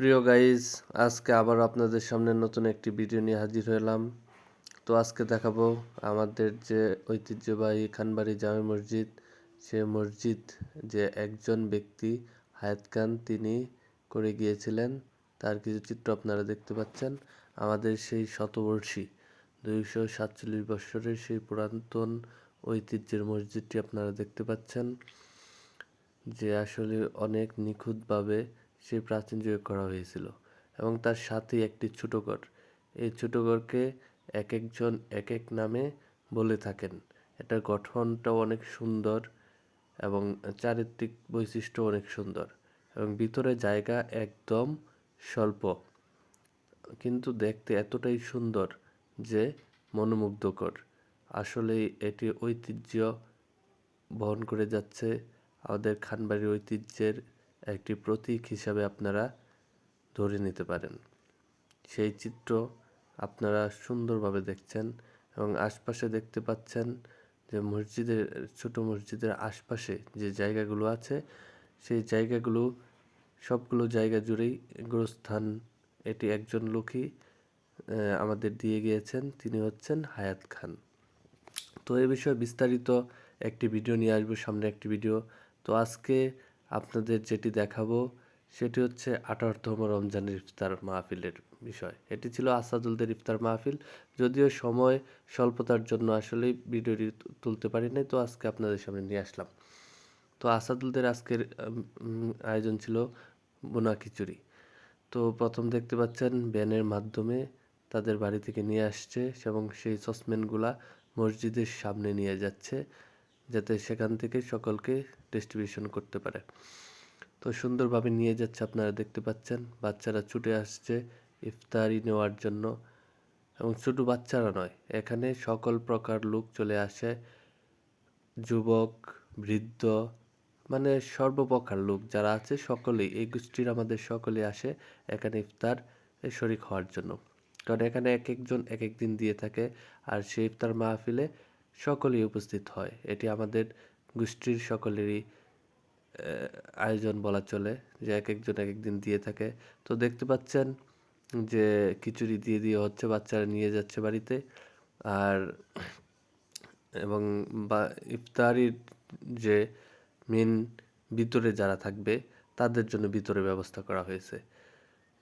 প্রিয় গাইজ আজকে আবার আপনাদের সামনে নতুন একটি ভিডিও নিয়ে হাজির হলাম। তো আজকে দেখাবো আমাদের যে ঐতিহ্যবাহী খানবাড়ি জামে মসজিদ। সে মসজিদ যে একজন ব্যক্তি হায়াত খান তিনি করে গিয়েছিলেন, তার কিছু চিত্র আপনারা দেখতে পাচ্ছেন। আমাদের সেই শতবর্ষী, দুইশো সাতচল্লিশ বৎসরের সেই পুরাতন ঐতিহ্যের মসজিদটি আপনারা দেখতে পাচ্ছেন। যে আসলে অনেক নিখুঁতভাবে সেই প্রাচীন যুগে করা হয়েছিল এবং তার সাথে একটি ছোট ঘর। এই ছোট ঘরকে এক একজন এক এক নামে বলে থাকেন। এটার গঠনটাও অনেক সুন্দর এবং চারিত্রিক বৈশিষ্ট্য অনেক সুন্দর এবং ভিতরে জায়গা একদম স্বল্প। কিন্তু দেখতে এতটাই সুন্দর যে মনোমুগ্ধকর। আসলেই এটি ঐতিহ্য বহন করে যাচ্ছে আমাদের খানবাড়ির ঐতিহ্যের একটি প্রতীক হিসাবে আপনারা ধরে নিতে পারেন। সেই চিত্র আপনারা সুন্দরভাবে দেখছেন এবং আশপাশে দেখতে পাচ্ছেন যে মসজিদের, ছোট মসজিদের আশপাশে যে জায়গাগুলো আছে, সেই জায়গাগুলো সবগুলো জায়গা জুড়েই গোরস্থান। এটি একজন লোকই আমাদের দিয়ে গিয়েছেন, তিনি হচ্ছেন হায়াত খান। তো এ বিষয়ে বিস্তারিত একটি ভিডিও নিয়ে আসব, সামনে একটি ভিডিও। তো আজকে আপনাদের যেটি দেখাবো, সেটি হচ্ছে আঠারোতম রমজানের ইফতার মাহফিলের বিষয়। এটি ছিল আসাদুলদের ইফতার মাহফিল। যদিও সময় স্বল্পতার জন্য আসলে ভিডিওটি তুলতে পারি নাই তো আজকে আপনাদের সামনে নিয়ে আসলাম। তো আসাদুলদের আজকের আয়োজন ছিল বোনা খিচুড়ি। তো প্রথম দেখতে পাচ্ছেন, ব্যানের মাধ্যমে তাদের বাড়ি থেকে নিয়ে আসছে এবং সেই সসম্যানগুলা মসজিদের সামনে নিয়ে যাচ্ছে। যাতে সেখান থেকে সকলকে ডিস্ট্রিবিউশন করতে পারে। তো সুন্দরভাবে নিয়ে যাচ্ছে আপনারা দেখতে পাচ্ছেন, বাচ্চারা ছুটে আসছে ইফতারি নেওয়ার জন্য। এবং ছোটো বাচ্চারা নয়, এখানে সকল প্রকার লোক চলে আসে। যুবক, বৃদ্ধ মানে সর্বপ্রকার লোক যারা আছে সকলেই এই গোষ্ঠীর আমাদের সকলে আসে এখানে ইফতার শরিক হওয়ার জন্য। কারণ এখানে এক একজন এক এক দিন দিয়ে থাকে, আর সেই ইফতার মাহফিলে সকলেই উপস্থিত হয়। এটি আমাদের গোষ্ঠীর সকলেরই আয়োজন বলা চলে যে এক একজন এক একদিন দিয়ে থাকে। তো দেখতে পাচ্ছেন যে খিচুড়ি দিয়ে দিয়ে হচ্ছে বাচ্চারা নিয়ে যাচ্ছে বাড়িতে। আর এবং বা, ইফতারির যে মেন ভিতরে যারা থাকবে, তাদের জন্য ভিতরে ব্যবস্থা করা হয়েছে।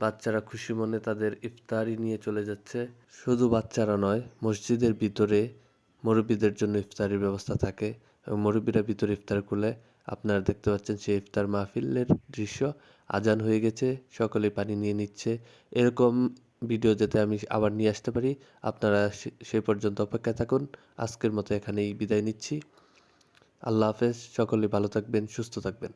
বাচ্চারা খুশি মনে তাদের ইফতারি নিয়ে চলে যাচ্ছে। শুধু বাচ্চারা নয়, মসজিদের ভিতরে মুরব্বীদের জন্য ইফতারির ব্যবস্থা থাকে এবং মুরব্বীরা ভিতরে ইফতার করলে আপনারা দেখতে পাচ্ছেন সেই ইফতার মাহফিলের দৃশ্য। আজান হয়ে গেছে, সকলে পানি নিয়ে নিচ্ছে। এরকম ভিডিও যাতে আমি আবার নিয়ে আসতে পারি, আপনারা সেই পর্যন্ত অপেক্ষায় থাকুন। আজকের মতো এখানেই বিদায় নিচ্ছি। আল্লাহ হাফেজ, সকলে ভালো থাকবেন, সুস্থ থাকবেন।